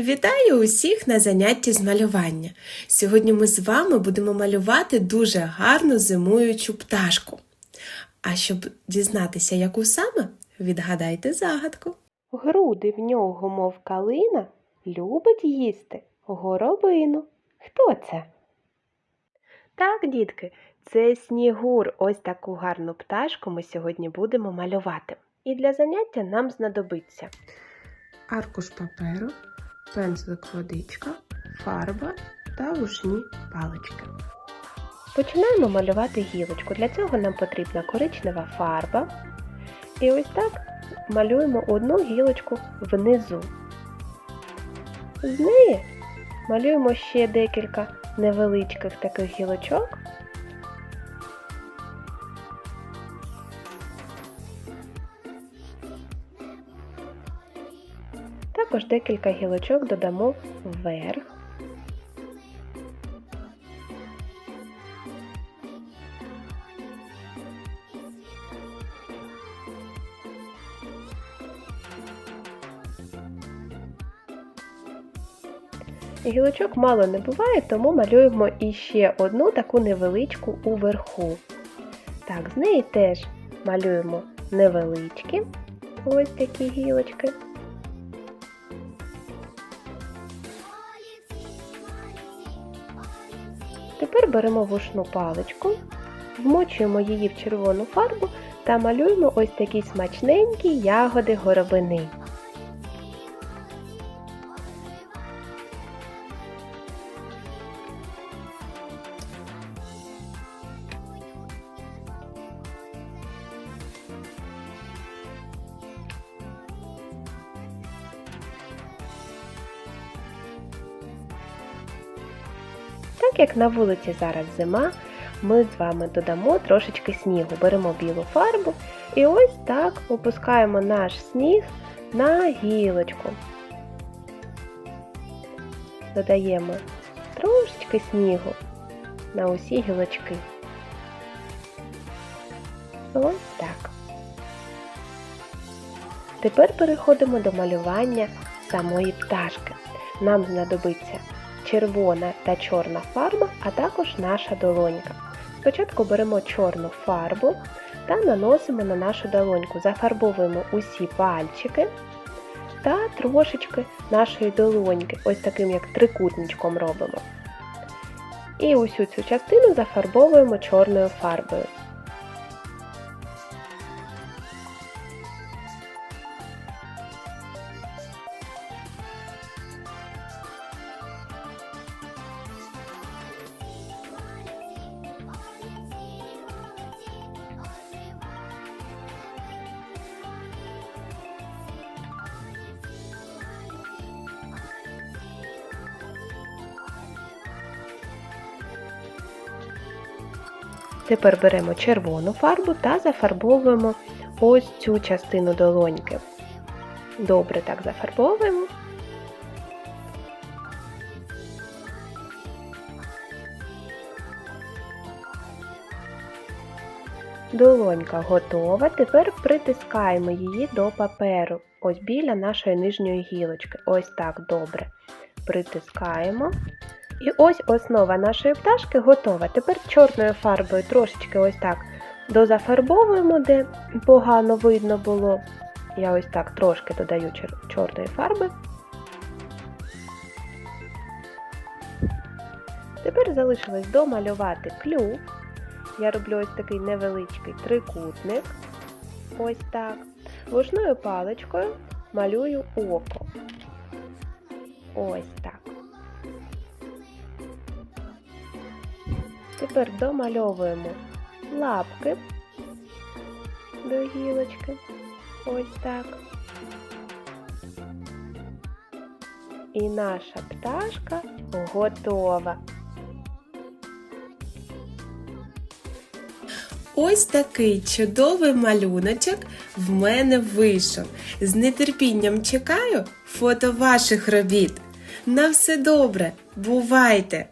Вітаю усіх на занятті з малювання. Сьогодні ми з вами будемо малювати дуже гарну зимуючу пташку. А щоб дізнатися, яку саме, відгадайте загадку. Груди в нього, мов калина, любить їсти горобину. Хто це? Так, дітки, це снігур. Ось таку гарну пташку ми сьогодні будемо малювати. І для заняття нам знадобиться аркуш паперу, пензлик водичка, фарба та рушні палички. Починаємо малювати гілочку. Для цього нам потрібна коричнева фарба. І ось так малюємо одну гілочку внизу. З неї малюємо ще декілька невеличких таких гілочок. Також декілька гілочок додамо вверх. Гілочок мало не буває, тому малюємо іще одну таку невеличку уверху. Так, з неї теж малюємо невеличкі ось такі гілочки. Тепер беремо вушну паличку, вмочуємо її в червону фарбу та малюємо ось такі смачненькі ягоди горобини. Так як на вулиці зараз зима, ми з вами додамо трошечки снігу. Беремо білу фарбу і ось так опускаємо наш сніг на гілочку. Додаємо трошечки снігу на усі гілочки. Ось так. Тепер переходимо до малювання самої пташки. Нам знадобиться червона та чорна фарба, а також наша долонька. Спочатку беремо чорну фарбу та наносимо на нашу долоньку, зафарбовуємо усі пальчики та трошечки нашої долоньки, ось таким як трикутничком робимо. І усю цю частину зафарбовуємо чорною фарбою. Тепер беремо червону фарбу та зафарбовуємо ось цю частину долоньки. Добре так зафарбовуємо. Долонька готова. Тепер притискаємо її до паперу. Ось біля нашої нижньої гілочки. Ось так добре. Притискаємо. І ось основа нашої пташки готова. Тепер чорною фарбою трошечки ось так дозафарбовуємо, де погано видно було. Я ось так трошки додаю чорної фарби. Тепер залишилось домалювати клюв. Я роблю ось такий невеличкий трикутник. Ось так. Вушною паличкою малюю око. Ось так. Тепер домальовуємо лапки до гілочки. Ось так. І наша пташка готова. Ось такий чудовий малюночок в мене вийшов. З нетерпінням чекаю фото ваших робіт. На все добре, бувайте!